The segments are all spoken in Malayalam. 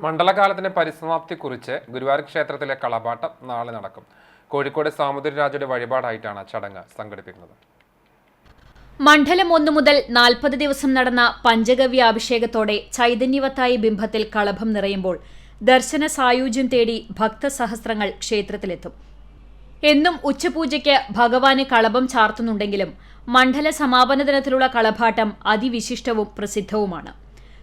മണ്ഡലകാലത്തിന്റെ പരിസമാപ്തി കുറിച്ച് ഗുരുവായൂർ ക്ഷേത്രത്തിലെ കളപാട്ടം നാളെ നടക്കും. കോഴിക്കോട് സാമുദ്രരാജയുടെ വഴിപാടായിട്ടാണ് ചടങ്ങ് സംഘടിപ്പിക്കുന്നത്. മണ്ഡലം ഒന്നു മുതൽ നാൽപ്പത് ദിവസം നടന്ന പഞ്ചഗവ്യ അഭിഷേകത്തോടെ ചൈതന്യവത്തായി ബിംബത്തിൽ കളഭം നിറയുമ്പോൾ ദർശന സായൂജ്യം തേടി ഭക്തസഹസ്രങ്ങൾ ക്ഷേത്രത്തിലെത്തും. എന്നും ഉച്ചപൂജയ്ക്ക് ഭഗവാന് കളഭം ചാർത്തുന്നുണ്ടെങ്കിലും മണ്ഡല സമാപന ദിനത്തിലുള്ള കളഭാട്ടം അതിവിശിഷ്ടവും പ്രസിദ്ധവുമാണ്.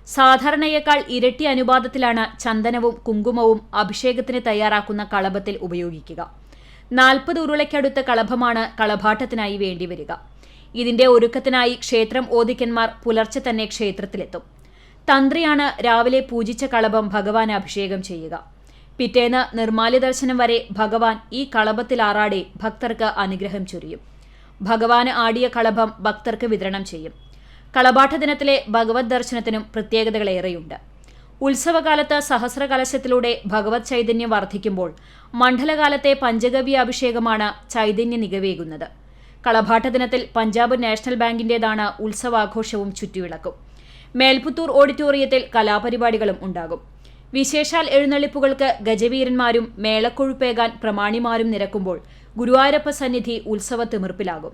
സാധാരണയേക്കാൾ ഇരട്ടി അനുപാതത്തിലാണ് ചന്ദനവും കുങ്കുമവും അഭിഷേകത്തിന് തയ്യാറാക്കുന്ന കളഭത്തിൽ ഉപയോഗിക്കുക. നാൽപ്പത് ഉരുളയ്ക്കടുത്ത കളഭമാണ് കളഭാട്ടത്തിനായി വേണ്ടിവരിക. ഇതിന്റെ ഒരുക്കത്തിനായി ക്ഷേത്രം ഓദിക്കന്മാർ പുലർച്ചെ തന്നെ ക്ഷേത്രത്തിലെത്തും. തന്ത്രിയാണ് രാവിലെ പൂജിച്ച കളഭം ഭഗവാൻ അഭിഷേകം ചെയ്യുക. പിറ്റേന്ന് നിർമാല്യ ദർശനം വരെ ഭഗവാൻ ഈ കളഭത്തിൽ ആറാടെ ഭക്തർക്ക് അനുഗ്രഹം ചൊരിയും. ഭഗവാന് ആടിയ കളഭം ഭക്തർക്ക് വിതരണം ചെയ്യും. കളഭാട്ട ദിനത്തിലെ ഭഗവത് ദർശനത്തിനും പ്രത്യേകതകളേറെയുണ്ട് ഉത്സവകാലത്ത് സഹസ്രകലശത്തിലൂടെ ഭഗവത് ചൈതന്യം വർദ്ധിക്കുമ്പോൾ മണ്ഡലകാലത്തെ പഞ്ചഗവ്യ അഭിഷേകമാണ് ചൈതന്യ നികവേകുന്നത്. കളഭാട്ട ദിനത്തിൽ പഞ്ചാബ് നാഷണൽ ബാങ്കിന്റേതാണ് ഉത്സവാഘോഷവും ചുറ്റുവിളക്കും. മേൽപുത്തൂർ ഓഡിറ്റോറിയത്തിൽ കലാപരിപാടികളും ഉണ്ടാകും. വിശേഷാൽ എഴുന്നള്ളിപ്പുകൾക്ക് ഗജവീരന്മാരും മേളക്കൊഴുപ്പേകാൻ പ്രമാണിമാരും നിരക്കുമ്പോൾ ഗുരുവായൂരപ്പ സന്നിധി ഉത്സവ തിമിർപ്പിലാകും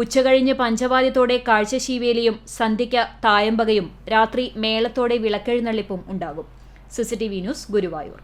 ഉച്ചകഴിഞ്ഞ് പഞ്ചവാദ്യത്തോടെ കാഴ്ചശീവേലിയും സന്ധ്യയ്ക്ക് തായമ്പകയും രാത്രി മേളത്തോടെ വിളക്കെഴുന്നള്ളിപ്പും ഉണ്ടാകും. CCTV news Guruvayur.